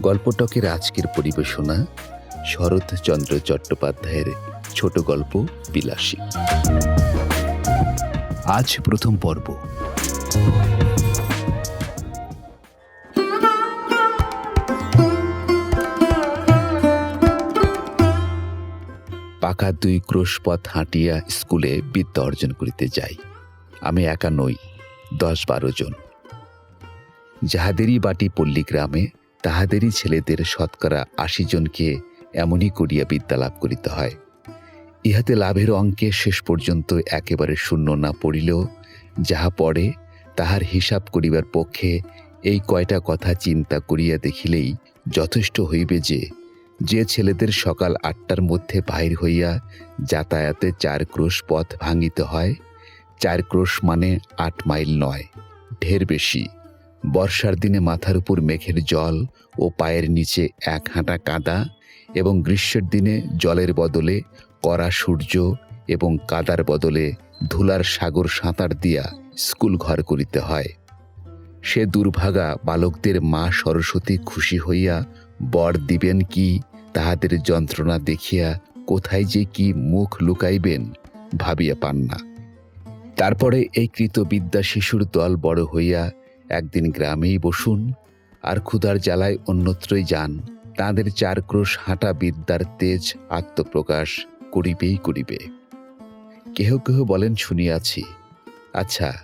গল্পটকের আজকের পরিবেশনা? শরৎচন্দ্র চট্টোপাধ্যায়ের ছোট গল্প বিলাসী। আজ প্রথম পর্ব। পাকা দুই ক্রোশ পথ হাঁটিয়া স্কুলে বিদ্যা অর্জন করিতে যাই। আমি একা নই। দশ বারো জন। যাহাদেরই বাটি পল্লী গ্রামে, তাহাদেরই ছেলেদের শতকরা আশি জনকে এমনই করিয়া বিদ্যা লাভ করিতে হয়। ইহাতে লাভের অঙ্কে শেষ পর্যন্ত একেবারে শূন্য না পড়িলেও, যাহা পড়ে, তাহার হিসাব করিবার পক্ষে এই কয়টা কথা চিন্তা করিয়া দেখিলেই যথেষ্ট হইবে যে যে ছেলেদের সকাল আটটার মধ্যে বাহির হইয়া যাতায়াতে চার ক্রোশ পথ ভাঙিতে হয় চার ক্রোশ মানে আট মাইল নয়, ঢের বেশি। বর্ষার দিনে মাথার উপর মেঘের জল ও পায়ের নিচে এক হাঁটা কাদা এবং গ্রীষ্মের দিনে জলের বদলে কড়া সূর্য এবং কাদার বদলে ধুলার সাগর সাঁতার দিয়া স্কুল ঘর করিতে হয়। সে দুর্ভাগা বালকদের মা সরস্বতী খুশি হইয়া বর দিবেন কি, তাহাদের যন্ত্রণা দেখিয়া কোথায় যে কি মুখ লুকাইবেন ভাবিয়া পান না। তারপরে এই কৃতবিদ্যা শিশুর দল বড় হইয়া একদিন গ্রামেই বসুন, আর ক্ষুধার জ্বালায় অন্যত্রই যান। তাঁদের চার ক্রোশ হাঁটা বিদ্যার তেজ আত্মপ্রকাশ করিবেই করিবে। কেহ কেহ বলেন, শুনিয়াছি। আচ্ছা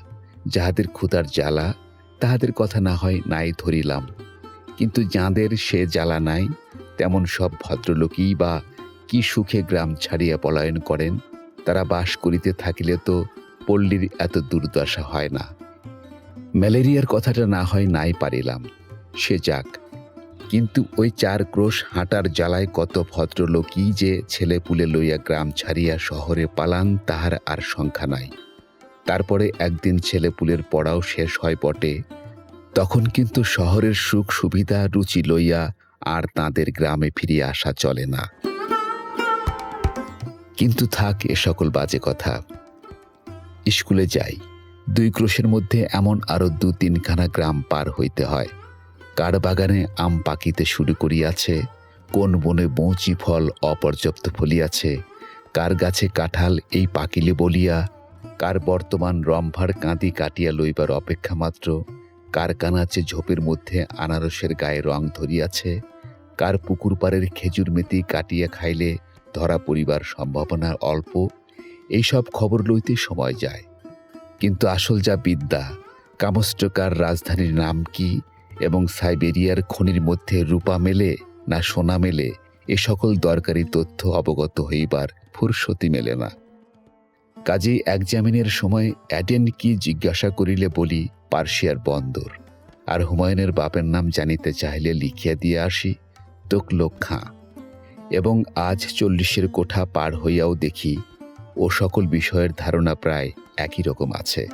যাহাদের ক্ষুধার জ্বালা, তাহাদের কথা না হয় নাই ধরিলাম। কিন্তু যাঁদের সে জ্বালা নাই, তেমন সব ভদ্রলোকই বা কি সুখে গ্রাম ছাড়িয়া পলায়ন করেন? তারা বাস করিতে থাকিলে তো পল্লীর এত দুর্দশা হয় না। ম্যালেরিয়ার কথাটা না হয় নাই পারিলাম। সে যাক। কিন্তু ওই চার ক্রোশ হাঁটার জ্বালায় কত ভদ্রলোকই যে ছেলে পুলে লইয়া গ্রাম ছাড়িয়া শহরে পালান তাহার আর সংখ্যা নাই। তারপরে একদিন ছেলেপুলের পড়াও শেষ হয় বটে। তখন কিন্তু শহরের সুখ সুবিধা রুচি লইয়া আর তাঁদের গ্রামে ফিরিয়ে আসা চলে না। কিন্তু থাক এ সকল বাজে কথা। স্কুলে যাই। দুই ক্রোশের মধ্যে এমন আরও দু তিনখানা গ্রাম পার হইতে হয়। কার বাগানে আম পাকিতে শুরু করিয়াছে, কোন বনে বৌচি ফল অপর্যাপ্ত ফলিয়াছে, কার গাছে কাঁঠাল এই পাকিলে বলিয়া, কার বর্তমান রম্ভার কাঁদি কাটিয়া লইবার অপেক্ষা মাত্র, কার কানাচে ঝোপের মধ্যে আনারসের গায়ে রং ধরিয়াছে, কার পুকুর পাড়ের খেজুর মেতি কাটিয়া খাইলে ধরা পড়িবার সম্ভাবনা অল্প এইসব খবর লইতে সময় যায়। কিন্তু আসল যা বিদ্যা কামস্টকার রাজধানীর নাম কি এবং সাইবেরিয়ার খনির মধ্যে রূপা মেলে না সোনা মেলে, এ সকল দরকারি তথ্য অবগত হইবার ফুরসতি মেলে না। কাজেই এক্সামিনের সময় অ্যাডেন কি জিজ্ঞাসা করিলে বলি, পার্সিয়ার বন্দর। আর হুমায়ুনের বাপের নাম জানিতে চাইলে লিখিয়া দিয়ে আসি তোকলোক খাঁ এবং আজ চল্লিশের কোঠা পার হইয়াও দেখি ও সকল বিষয়ের ধারণা প্রায় একই রকম আছে।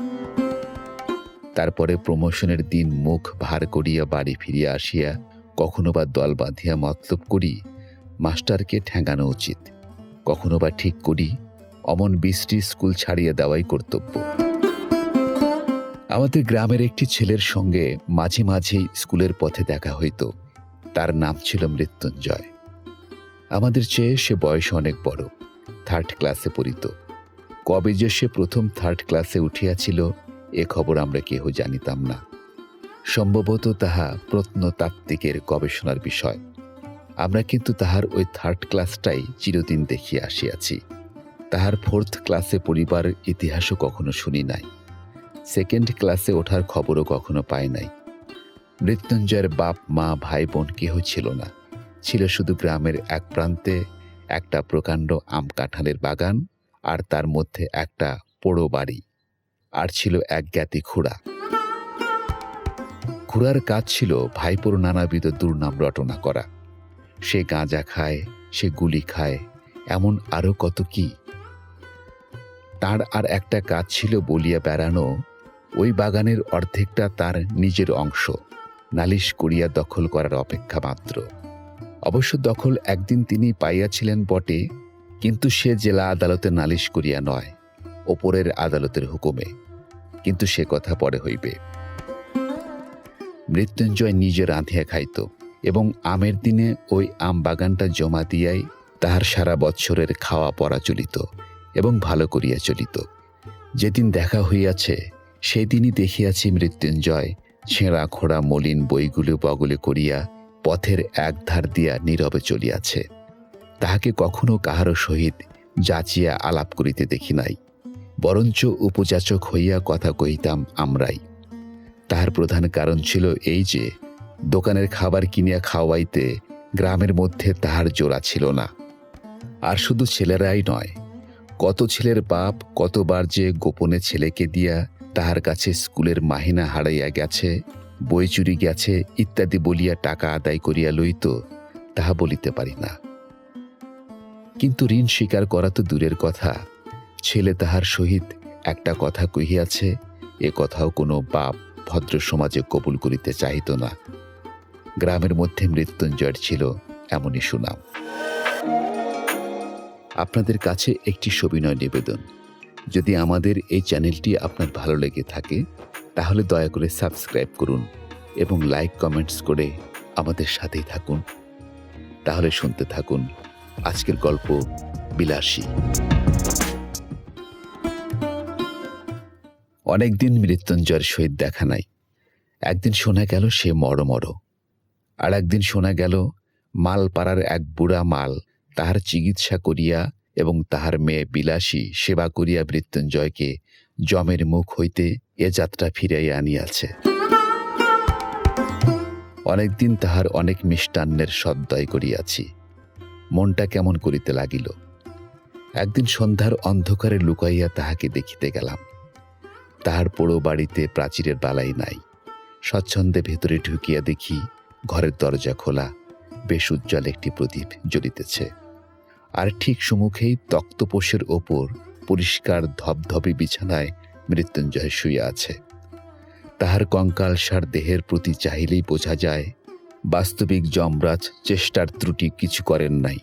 তারপরে প্রমোশনের দিন মুখ ভার করিয়া বাড়ি ফিরিয়া আসিয়া কখনো বা দল বাঁধিয়া মতলব করি, মাস্টারকে ঠেঙ্গানো উচিত। কখনো বা ঠিক করি, অমন বৃষ্টি স্কুল ছাড়িয়ে দেওয়াই কর্তব্য। আমাদের গ্রামের একটি ছেলের সঙ্গে মাঝে মাঝেই স্কুলের পথে দেখা হইত। তার নাম ছিল মৃত্যুঞ্জয়। আমাদের চেয়ে সে বয়স অনেক বড়। থার্ড ক্লাসে পড়িত। কবে যে সে প্রথম থার্ড ক্লাসে উঠিয়াছিল, এ খবর আমরা কেহ জানিতাম না। সম্ভবত তাহা প্রত্নতাত্ত্বিকের গবেষণার বিষয়। আমরা কিন্তু তাহার ওই থার্ড ক্লাসটাই চিরদিন দেখিয়া আসিয়াছি। তাহার ফোর্থ ক্লাসে পড়িবার ইতিহাসও কখনো শুনি নাই। সেকেন্ড ক্লাসে ওঠার খবরও কখনো পাই নাই। মৃত্যুঞ্জয়ের বাপ, মা, ভাই, বোন কেহ ছিল না। ছিল শুধু গ্রামের এক প্রান্তে একটা প্রকাণ্ড আম কাঁঠালের বাগান আর তার মধ্যে একটা পোড়ো বাড়ি, আর ছিল এক জ্ঞাতি খুড়া। খুড়ার কাজ ছিল ভাইপোর নানাবিধ দুর্নাম রটনা করা। সে গাঁজা খায়, সে গুলি খায়, এমন আরও কত কি? তার আর একটা কাজ ছিল বলিয়া বেড়ানো, ওই বাগানের অর্ধেকটা তার নিজের অংশ, নালিশ করিয়া দখল করার অপেক্ষা মাত্র। অবশ্য দখল একদিন তিনি পাইয়াছিলেন বটে, কিন্তু সে জেলা আদালতে নালিশ করিয়া নয়, ওপরের আদালতের হুকুমে। কিন্তু সে কথা পরে হইবে। মৃত্যুঞ্জয় নিজে রাঁধিয়া খাইত এবং আমের দিনে ওই আম বাগানটা জমা দিয়াই তাহার সারা বৎসরের খাওয়া পড়া চলিত এবং ভালো করিয়া চলিত। যেদিন দেখা হইয়াছে, সেদিনই দেখিয়াছি মৃত্যুঞ্জয় ছেঁড়া খোড়া মলিন বইগুলো বগলে করিয়া পথের এক ধার দিয়া নীরবে চলিয়াছে। তাহাকে কখনো কাহারও সহিত যাচিয়া আলাপ করিতে দেখি নাই, বরঞ্চ উপযাচক হইয়া কথা কহিতাম আমরাই। তাহার প্রধান কারণ ছিল এই যে, দোকানের খাবার কিনিয়া খাওয়াইতে গ্রামের মধ্যে তাহার জোড়া ছিল না। আর শুধু ছেলেরাই নয়, কত ছেলের বাপ কতবার যে গোপনে ছেলেকে দিয়া তাহার কাছে স্কুলের মাহিনা হারাইয়া গেছে বই চুরি গেছে, ইত্যাদি বলিয়া টাকা আদায় করিয়া লইত, তাহা বলিতে পারি না। কিন্তু ঋণ স্বীকার করা তো দূরের কথা। ছেলে তাহার সহিত একটা কথা কহিয়াছে, এ কথাও কোনো বাপ ভদ্র সমাজে কবুল করিতে চাহিত না। গ্রামের মধ্যে মৃত্যুঞ্জয়ের ছিল এমনই সুনাম। আপনাদের কাছে একটি সবিনয় নিবেদন। যদি আমাদের এই চ্যানেলটি আপনার ভালো লেগে থাকে তাহলে দয়া করে সাবস্ক্রাইব করুন এবং লাইক কমেন্টস করে আমাদের সাথেই থাকুন। তাহলে শুনতে থাকুন আজকের গল্প বিলাসী। অনেকদিন মৃত্যুঞ্জয়ের সহিত দেখা নাই। একদিন শোনা গেল সে মর মর আর একদিন শোনা গেল মালপাড়ার এক বুড়া মাল তাহার চিকিৎসা করিয়া এবং তাহার মেয়ে বিলাসী সেবা করিয়া মৃত্যুঞ্জয়কে জমের মুখ হইতে এ যাত্রা ফিরাইয়া আনিয়াছে। অনেকদিন তাহার অনেক মিষ্টান্নের সদ্দয় করিয়াছি। মনটা কেমন করিতে লাগিল। একদিন সন্ধ্যার অন্ধকারে লুকাইয়া তাহাকে দেখিতে গেলাম। তাহার পোড়ো বাড়িতে প্রাচীরের বালাই নাই। স্বচ্ছন্দে ভেতরে ঢুকিয়া দেখি ঘরের দরজা খোলা, বেশ উজ্জ্বল একটি প্রদীপ জ্বলিতেছে। আর ঠিক সম্মুখেই তক্তপোষের ওপর পরিষ্কার ধবধবে বিছানায় মৃত্যুঞ্জয় শুয়ে আছে। তাহার কঙ্কালসার দেহের প্রতি চাহিলেই বোঝা যায়, বাস্তবিক যমরাজ চেষ্টার ত্রুটি কিছু করেন নাই।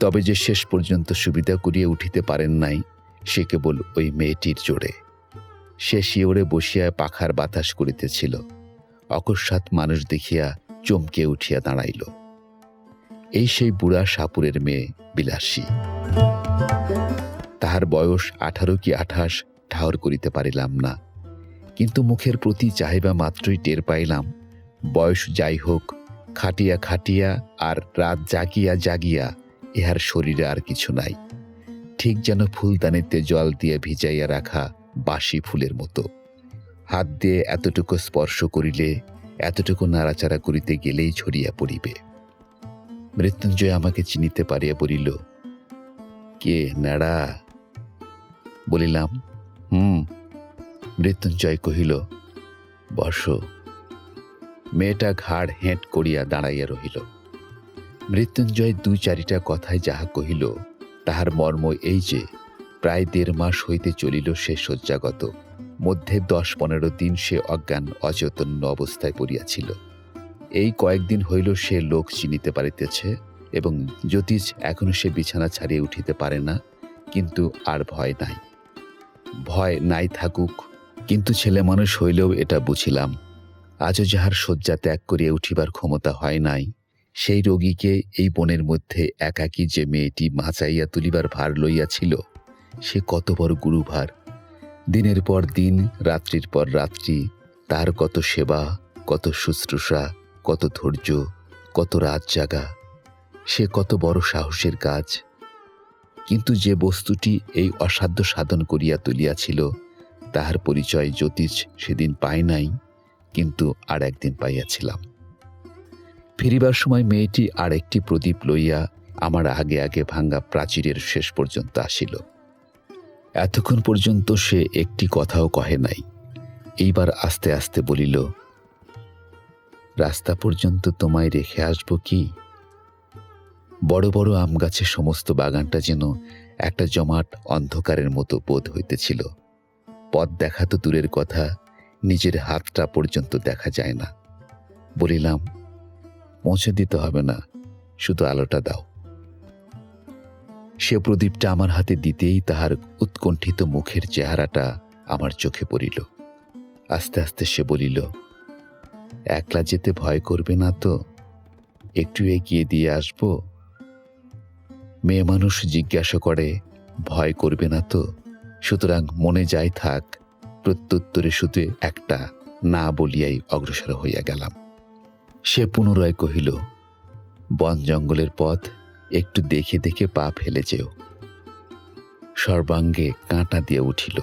তবে যে শেষ পর্যন্ত সুবিধা করিয়া উঠিতে পারেন নাই, সে কেবল ওই মেয়েটির জোরে। সে শিওরে বসিয়া পাখার বাতাস করিতেছিল। অকস্মাৎ মানুষ দেখিয়া চমকে উঠিয়া দাঁড়াইল। এই সেই বুড়া সাপুরের মেয়ে বিলাসী। তাহার বয়স আঠারো কি আঠাশ ঠাহর করিতে পারিলাম না। কিন্তু মুখের প্রতি চাহিবা মাত্রই টের পাইলাম, বয়স যাই হোক, খাটিয়া খাটিয়া আর রাত জাগিয়া জাগিয়া ইহার শরীরে আর কিছু নাই। ঠিক যেন ফুলদানিতে জল দিয়ে ভিজাইয়া রাখা বাসি ফুলের মতো। হাত দিয়ে এতটুকু স্পর্শ করিলে, এতটুকু নাড়াচাড়া করিতে গেলেই ছড়িয়া পড়িবে। মৃত্যুঞ্জয় আমাকে চিনিতে পারিয়া বলিল, কে, নাড়া? বলিলাম হুম। মৃত্যুঞ্জয় কহিল, বর্ষ, মেয়েটা ঘাড় হেঁট করিয়া দাঁড়াইয়া রহিল। মৃত্যুঞ্জয় দুই চারিটা কথায় যাহা কহিল, তাহার মর্ম এই যে, প্রায় দেড় মাস হইতে চলিল সে শয্যাগত। মধ্যে দশ পনেরো দিন সে অজ্ঞান অচৈতন্য অবস্থায় পড়িয়াছিল। এই কয়েকদিন হইল সে লোক চিনিতে পারিতেছে এবং জ্যোতিষ এখনও সে বিছানা ছাড়িয়ে উঠিতে পারে না, কিন্তু আর ভয় নাই। ভয় নাই থাকুক। কিন্তু ছেলে মানুষ হইলেও এটা বুঝিলাম। আজও যাহার শয্যা ত্যাগ করিয়া উঠিবার ক্ষমতা হয় নাই, সেই রোগীকে এই বনের মধ্যে একাকী যে মেয়েটি মাচাইয়া তুলিবার ভার লইয়াছিল, সে কত বড় গুরুভার। দিনের পর দিন, রাত্রির পর রাত্রি, তার কত সেবা, কত শুশ্রূষা, কত ধৈর্য, কত রাত জাগা। সে কত বড় সাহসের কাজ। কিন্তু যে বস্তুটি এই অসাধ্য সাধন করিয়া তুলিয়াছিল, তাহার পরিচয় জ্যোতিষ সেদিন পাই নাই, কিন্তু আর একদিন পাইয়াছিলাম। ফিরিবার সময় মেয়েটি আর একটি প্রদীপ লইয়া আমার আগে আগে ভাঙ্গা প্রাচীরের শেষ পর্যন্ত আসিল। এতক্ষণ পর্যন্ত সে একটি কথাও কহে নাই। এইবার আস্তে আস্তে বলিল, রাস্তা পর্যন্ত তোমায় রেখে আসব কি? বড় বড় আম গাছের সমস্ত বাগানটা যেন একটা জমাট অন্ধকারের মতো বোধ হইতেছিল। পথ দেখা তো দূরের কথা, নিজের হাতটা পর্যন্ত দেখা যায় না। বলিলাম পৌঁছে দিতে হবে না, শুধু আলোটা দাও। সে প্রদীপটা আমার হাতে দিতেই তাহার উৎকণ্ঠিত মুখের চেহারাটা আমার চোখে পড়িল। আস্তে আস্তে সে বলিল, একলা যেতে ভয় করবে না তো? একটু এগিয়ে দিয়ে আসব? মেয়ে মানুষ জিজ্ঞাসা করে, ভয় করবে না তো? সুতরাং মনে যাই থাক, প্রত্যুত্তরে শুধু একটা না বলিয়াই অগ্রসর হইয়া গেলাম। সে পুনরায় কহিল, বন জঙ্গলের পথ একটু দেখে দেখে পা ফেলে যেও। সর্বাঙ্গে কাঁটা দিয়ে উঠিল।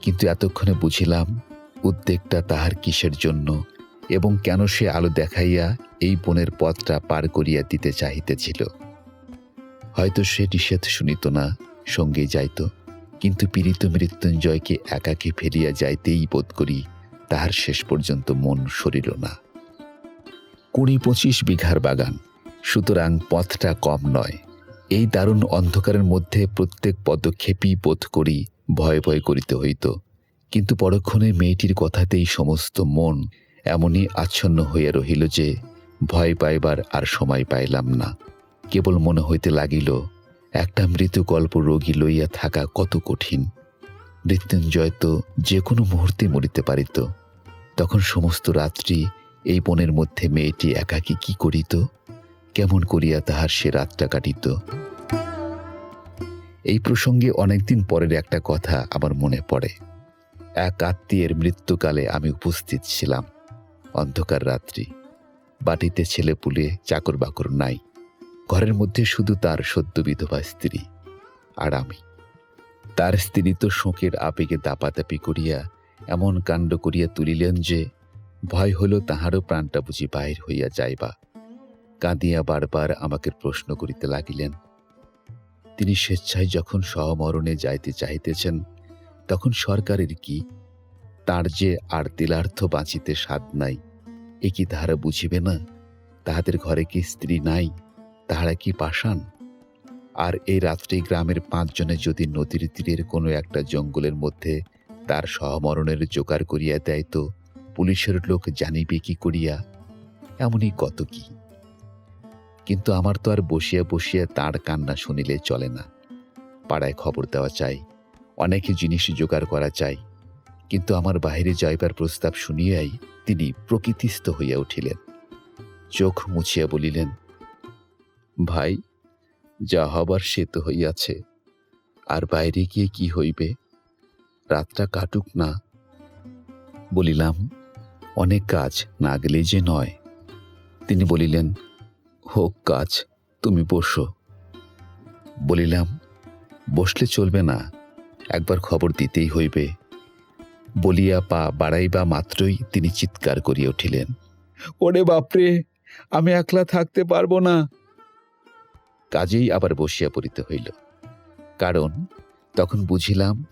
কিন্তু এতক্ষণে বুঝিলাম, উদ্বেগটা তাহার কিসের জন্য এবং কেন সে আলো দেখাইয়া এই বনের পথটা পার করিয়া দিতে চাহিতেছিল। হয়তো সে নিষেধ শুনিত না, সঙ্গে যাইত। কিন্তু পীড়িত মৃত্যুঞ্জয়কে একাকে ফেলিয়া যাইতেই বোধ করি তাহার শেষ পর্যন্ত মন সরিল না। কুড়ি পঁচিশ বিঘার বাগান, সুতরাং পথটা কম নয়। এই দারুণ অন্ধকারের মধ্যে প্রত্যেক পদক্ষেপই বোধ করি ভয় ভয় করিতে হইত। কিন্তু পরক্ষণে মেয়েটির কথাতেই সমস্ত মন এমনই আচ্ছন্ন হইয়া রহিল যে ভয় পাইবার আর সময় পাইলাম না। কেবল মনে হইতে লাগিল, একটা মৃত্যুকল্প রোগী লইয়া থাকা কত কঠিন। মৃত্যুঞ্জয় তো যে কোনো মুহূর্তে মরিতে পারিত। তখন সমস্ত রাত্রি এই বনের মধ্যে মেয়েটি একাকী কি করিত? কেমন করিয়া তাহার সে রাতটা কাটিত? এই প্রসঙ্গে অনেকদিন পরের একটা কথা আমার মনে পড়ে। এক আত্মীয়ের মৃত্যুকালে আমি উপস্থিত ছিলাম, অন্ধকার রাত্রি। বাটিতে ছেলে পুলে চাকর বাকর নাই। ঘরের মধ্যে শুধু তার সদ্য বিধবা স্ত্রী আর আমি। তার স্ত্রী তো শোকের আবেগে দাপাদাপি করিয়া এমন কাণ্ড করিয়া তুলিলেন যে ভয় হইল তাহারও প্রাণটা বুঝি বাহির হইয়া যাইবা। কাঁদিয়া বারবার আমাকে প্রশ্ন করিতে লাগিলেন। তিনি স্বেচ্ছায় যখন সহমরণে যাইতে চাহিতেছেন, তখন সরকারের কি? তার যে আর তিলার্থ বাঁচিতে স্বাদ নাই, এ কি তাহারা বুঝিবে না? তাহাদের ঘরে কি স্ত্রী নাই? তাহারা কি পাষাণ? আর এই রাত্রি গ্রামের পাঁচজনে যদি নদীর তীরের কোনো একটা জঙ্গলের মধ্যে তার সহমরণের জোগাড় করিয়া দেয় তো পুলিশের লোক জানিবে কি করিয়া? এমনই কত কি। কিন্তু আমার তো আর বসিয়া বসিয়া তার কান্না শুনিলে চলে না। পাড়ায় খবর দেওয়া চাই, অনেকে জিনিস জোগাড় করা চাই। কিন্তু আমার বাহিরে যাইবার প্রস্তাব শুনিয়াই তিনি প্রকৃতিস্থ হইয়া উঠিলেন। চোখ মুছিয়া বলিলেন ভাই, যা হবার সে তো হইয়াছে। আর বাইরে গিয়ে কি হইবে? রাতটা কাটুক না। বলিলাম, অনেক কাজ না গেলে যে নয়। তিনি বলিলেন, হোক কাজ, তুমি বসো। বলিলাম, বসলে চলবে না, একবার খবর দিতেই হইবে। বলিয়া পা বাড়াইবা মাত্রই তিনি চিৎকার করিয়া উঠিলেন। ওরে বাপরে, আমি একলা থাকতে পারব না। কাজেই আবার বসিয়া পড়িতে হইল। কারণ তখন বুঝিলাম,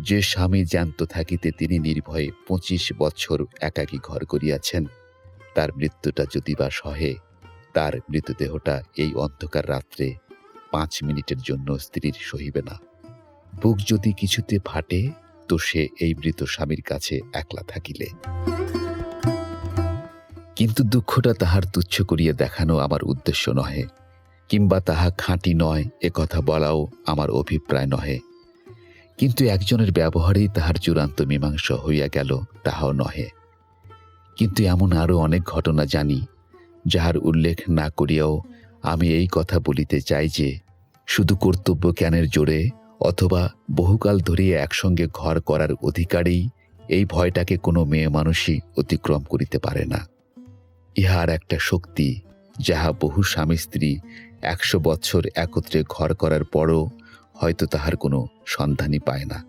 যে স্বামী জ্যান্ত থাকিতে তিনি নির্ভয়ে পঁচিশ বছর একাকী ঘর করিয়াছেন, তার মৃত্যুটা যদি বা সহে, তার মৃতদেহটা এই অন্ধকার রাত্রে পাঁচ মিনিটের জন্য স্ত্রীর সহিবে না। বুক যদি কিছুতে ফাটে, তো সে এই মৃত স্বামীর কাছে একলা থাকিলে। কিন্তু দুঃখটা তাহার তুচ্ছ করিয়া দেখানো আমার উদ্দেশ্য নহে। কিংবা তাহা খাঁটি নয়, এ কথা বলাও আমার অভিপ্রায় নহে। কিন্তু একজনের ব্যবহারেই তাহার চূড়ান্ত মীমাংসা হইয়া গেল, তাহাও নহে। কিন্তু এমন আরও অনেক ঘটনা জানি, যাহার উল্লেখ না করিয়াও আমি এই কথা বলিতে চাই যে, শুধু কর্তব্য জ্ঞানের জোরে অথবা বহুকাল ধরিয়া একসঙ্গে ঘর করার অধিকারেই এই ভয়টাকে কোনো মেয়ে মানুষই অতিক্রম করিতে পারে না। ইহার একটা শক্তি যাহা বহু স্বামী স্ত্রী একশো বৎসর একত্রে ঘর করার পরও হয়তো তাহার কোনো সন্ধানই পায় না।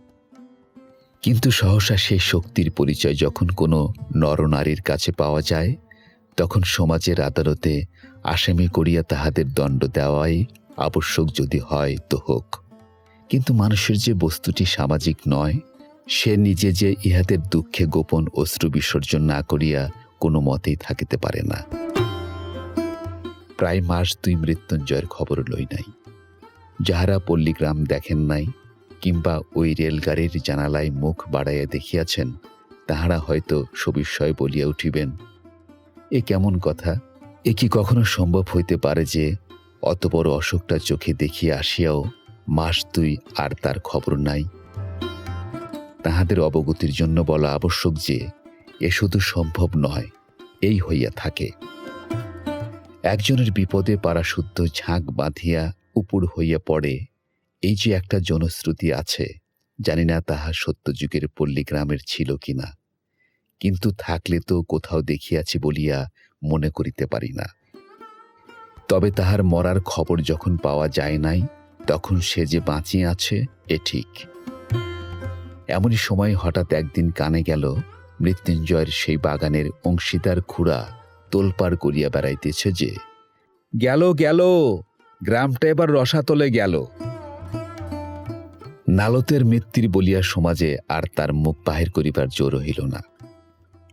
কিন্তু সহসা সেই শক্তির পরিচয় যখন কোনো নরনারীর কাছে পাওয়া যায়, তখন সমাজের আদালতে আসামি করিয়া তাহাদের দণ্ড দেওয়াই আবশ্যক যদি হয় তো হোক। কিন্তু মানুষের যে বস্তুটি সামাজিক নয়, সে নিজে যে ইহাদের দুঃখে গোপন অশ্রু বিসর্জন না করিয়া কোনো মতেই থাকিতে পারে না। প্রায় মাস দুই মৃত্যুঞ্জয়ের খবর লই নাই। যাহারা পল্লীগ্রাম দেখেন নাই কিংবা ওই রেলগাড়ির জানালায় মুখ বাড়াইয়া দেখিয়াছেন, তাহারা হয়তো সবিস্ময় বলিয়া উঠিবেন। এ কেমন কথা? এ কি কখনো সম্ভব হইতে পারে যে অত বড় অশোকটা চোখে দেখিয়া আসিয়াও মাস দুই আর তার খবর নাই? তাহাদের অবগতির জন্য বলা আবশ্যক যে, এ শুধু সম্ভব নয়, এই হইয়া থাকে। একজনের বিপদে পারা শুদ্ধ ঝাঁক বাঁধিয়া উপুর হইয়া পড়ে। এই যে একটা জনশ্রুতি আছে, জানি না তাহা সত্যযুগের পল্লীগ্রামের ছিল কিনা। কিন্তু থাকলে তো কোথাও দেখিয়াছি বলিয়া মনে করিতে পারি না। তবে তাহার মরার খবর যখন পাওয়া যায় নাই, তখন সে যে বাঁচিয়ে আছে, এ ঠিক। এমনই সময় হঠাৎ একদিন কানে গেল, মৃত্যুঞ্জয়ের সেই বাগানের অংশীদার খুড়া তোলপাড় করিয়া বেড়াইতেছে যে গেল গেল গ্রামটা এবার রসাতলে গেল। নালতের মৃত্যুর বলিয়া সমাজে আর তার মুখ বাহির করিবার জোর হইল না।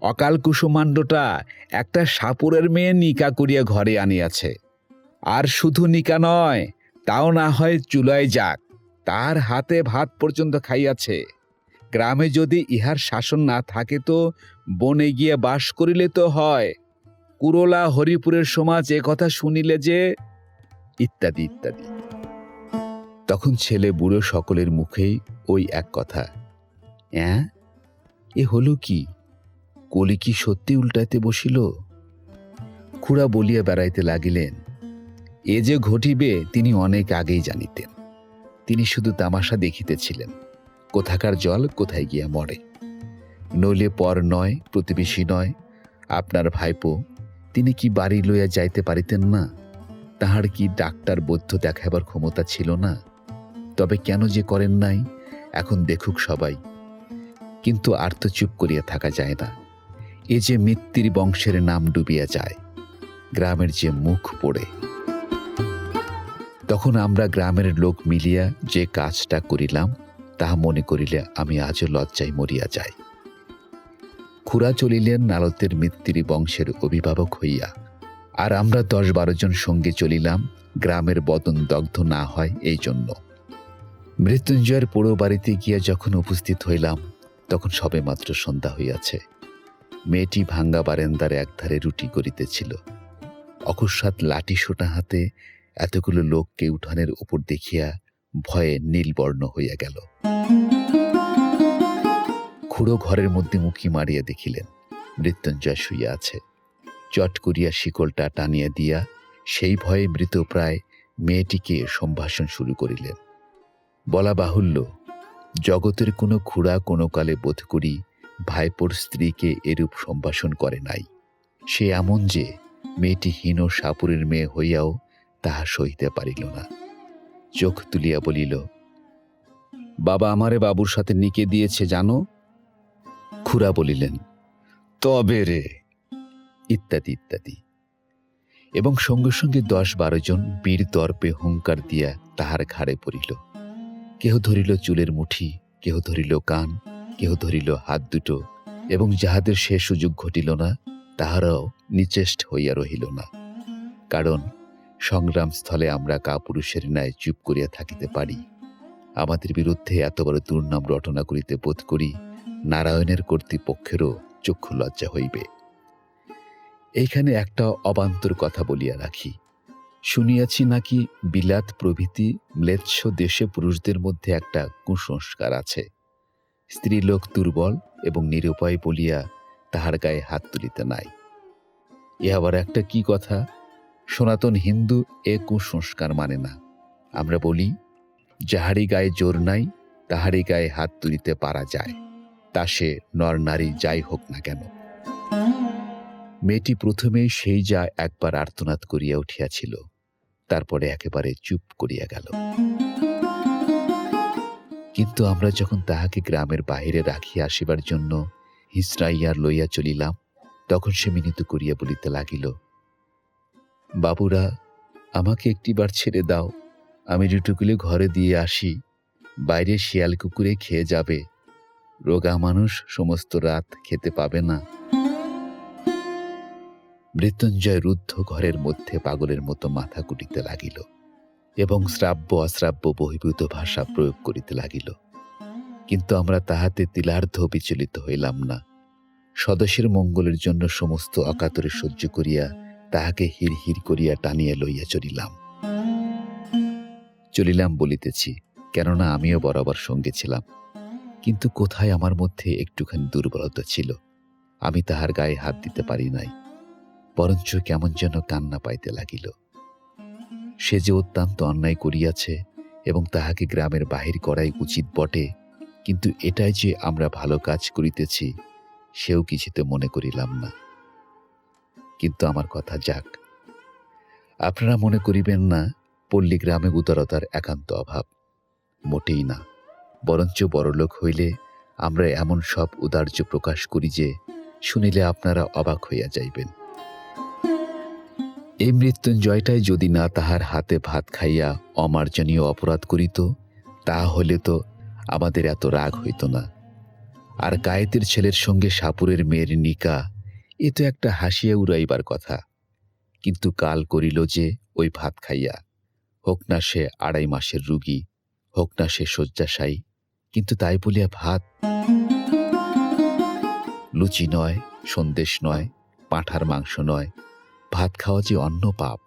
অকাল কুসুমাণ্ডটা একটা সাপুরের মেয়ে নিকা করিয়া ঘরে আনিয়াছে। আর শুধু নিকা নয় তাও না হয় চুলায় যাক তার হাতে ভাত পর্যন্ত খাইয়াছে। গ্রামে যদি ইহার শাসন না থাকে তো বনে গিয়ে বাস করিলে তো হয়। কুরলা হরিপুরের সমাজ এ কথা শুনিলে যে, ইত্যাদি ইত্যাদি। তখন ছেলে বুড়ো সকলের মুখেই ওই এক কথা, অ্যাঁ? এ হলো কি? কলি কি সত্যি উল্টাইতে বসিল? খুড়া বলিয়া বেড়াইতে লাগিলেন, এ যে ঘটিবে, তিনি অনেক আগেই জানিতেন। তিনি শুধু তামাশা দেখিতেছিলেন, কোথাকার জল, কোথায় গিয়া মরে। নইলে পর নয়, প্রতিবেশী নয়, আপনার ভাইপো তিনি কি বাড়ি লইয়া যাইতে পারিতেন না? তাহার কি ডাক্তার বৌদ্ধ দেখাবার ক্ষমতা ছিল না? তবে কেন যে করেন নাই, এখন দেখুক সবাই। কিন্তু আর তো চুপ করিয়া থাকা যায় না। এ যে মৃত্যুর বংশের নাম ডুবিয়া যায়, গ্রামের যে মুখ পড়ে। তখন আমরা গ্রামের লোক মিলিয়া যে কাজটা করিলাম, তাহা মনে করিলে আমি আজও লজ্জায় মরিয়া যাই। খুড়া চলিলেন নালতের মৃত্যুর বংশের অভিভাবক হইয়া। আর আমরা দশ বারো জন সঙ্গে চলিলাম, গ্রামের বদন দগ্ধ না হয় এই জন্য। মৃত্যুঞ্জয়ের পোড়ো বাড়িতে গিয়া যখন উপস্থিত হইলাম, তখন সবে মাত্র সন্ধ্যা হইয়াছে। মেয়েটি ভাঙ্গা বারেন্দার একধারে রুটি করিতেছিল। অকস্মাৎ লাঠি সোটা হাতে এতগুলো লোককে উঠানের উপর দেখিয়া ভয়ে নীলবর্ণ হইয়া গেল। খুড়ো ঘরের মধ্যে মুখি মারিয়া দেখিলেন, মৃত্যুঞ্জয় শুইয়া আছে। চট করিয়া শিকলটা টানিয়া দিয়া সেই ভয়ে মৃতপ্রায় মেয়েটিকে সম্ভাষণ শুরু করিলেন। বলা বাহুল্য, জগতের কোনো খুড়া কোনো কালে বোধ করি ভাইপোর স্ত্রীকে এরূপ সম্ভাষণ করে নাই। সে এমন যে মেয়েটি হীন সাপুরের মেয়ে হইয়াও তাহা সহিতে পারিল না। চোখ তুলিয়া বলিল, বাবা আমারে বাবুর সাথে নিকে দিয়েছে জানো? খুড়া বলিলেন, তবে রে। ইত্যাদি ইত্যাদি। এবং সঙ্গে সঙ্গে দশ বারো জন বীর দর্পে হুঙ্কার দিয়া তাহার ঘাড়ে পড়িল। কেহ ধরিল চুলের মুঠি, কেহ ধরিল কান, কেহ ধরিল হাত দুটো, এবং যাহাদের সে সুযোগ ঘটিল না, তাহারাও নিচেষ্ট হইয়া রহিল না। কারণ সংগ্রামস্থলে আমরা কাপুরুষের ন্যায় চুপ করিয়া থাকিতে পারি। আমাদের বিরুদ্ধে এত বড় দুর্নাম রটনা করিতে বোধ করি নারায়ণের কর্তৃপক্ষেরও চক্ষু লজ্জা হইবে। এইখানে একটা অবান্তর কথা বলিয়া রাখি। শুনিয়াছি নাকি বিলাত প্রভৃতি ম্লেচ্ছ দেশে পুরুষদের মধ্যে একটা কুসংস্কার আছে। স্ত্রীলোক দুর্বল এবং নিরুপায় বলিয়া তাহার গায়ে হাত তুলিতে নাই। এ আবার একটা কি কথা? সনাতন হিন্দু এ কুসংস্কার মানে না। আমরা বলি যাহারি গায়ে জোর নাই তাহারি গায়ে হাত তুলিতে পারা যায়। তা সে নর নারী যাই হোক না কেন। মেয়েটি প্রথমেই সেই যা একবার আর্তনাদ করিয়া উঠিয়াছিল, তারপরে একেবারে চুপ করিয়া গেল। কিন্তু আমরা যখন তাহাকে গ্রামের বাহিরে রাখিয়া আসিবার জন্য হিসরাইয়ার লইয়া চলিলাম, তখন সে মিনিত করিয়া বলিতে লাগিল, বাবুরা, আমাকে একটিবার ছেড়ে দাও। আমি রুটুগুলি ঘরে দিয়ে আসি, বাইরে শিয়াল কুকুরে খেয়ে যাবে রোগা মানুষ সমস্ত রাত খেতে পাবে না। মৃত্যুঞ্জয় রুদ্ধ ঘরের মধ্যে পাগলের মতো মাথা কুটিতে লাগিল এবং শ্রাব্য অশ্রাব্য বহির্ভূত ভাষা প্রয়োগ করিতে লাগিল। কিন্তু আমরা তাহাতে তিলার্ধ বিচলিত হইলাম না। সদস্যের মঙ্গলের জন্য সমস্ত অকাতরে সহ্য করিয়া তাহাকে হির হির করিয়া টানিয়া লইয়া চলিলাম। চলিলাম বলিতেছি, কেননা আমিও বরাবর সঙ্গে ছিলাম। কিন্তু কোথায় আমার মধ্যে একটুখানি দুর্বলতা ছিল, আমি তাহার গায়ে হাত দিতে পারি নাই, বরঞ্চ কেমন যেন কান্না পাইতে লাগিল। সে যে অত্যন্ত অন্যায় করিয়াছে এবং তাহাকে গ্রামের বাহির করাই উচিত বটে, কিন্তু এটাই যে আমরা ভালো কাজ করিতেছি, সেও কিছুতে মনে করিলাম না। কিন্তু আমার কথা যাক, আপনারা মনে করিবেন না পল্লী গ্রামে উদারতার একান্ত অভাব, মোটেই না। বরঞ্চ বড়লোক হইলে আমরা এমন সব উদার্য প্রকাশ করি যে শুনিলে আপনারা অবাক হইয়া যাইবেন। এই মৃত্যুঞ্জয়টাই যদি না তাহার হাতে ভাত খাইয়া অমার্জনীয় অপরাধ করিত তা হলে তো আমাদের এত রাগ হইত না। আর গায়েতের ছেলের সঙ্গে সাপুরের মেয়ের নিকা, এ তো একটা হাসিয়া উড়াইবার কথা। কিন্তু কাল করিল যে ওই ভাত খাইয়া, হোক না সে আড়াই মাসের রুগী, হোক না সে শয্যাশায়ী কিন্তু তাই বলিয়া ভাত। লুচি নয়, সন্দেশ নয়, পাঁঠার মাংস নয়, ভাত খাওয়া যে অন্য পাপ,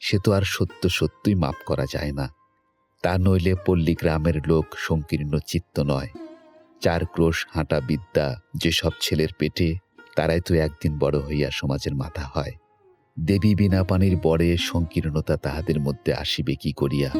সে তো আর সত্য সত্যই মাপ করা যায় না। তা নইলে পল্লী গ্রামের লোক সংকীর্ণ চিত্ত নয়। চার ক্রোশ হাঁটা বিদ্যা যেসব ছেলের পেটে, তারাই তো একদিন বড় হইয়া সমাজের মাথা হয়। দেবী বিনা পানির বরে সংকীর্ণতা তাহাদের মধ্যে আসিবে কি করিয়া?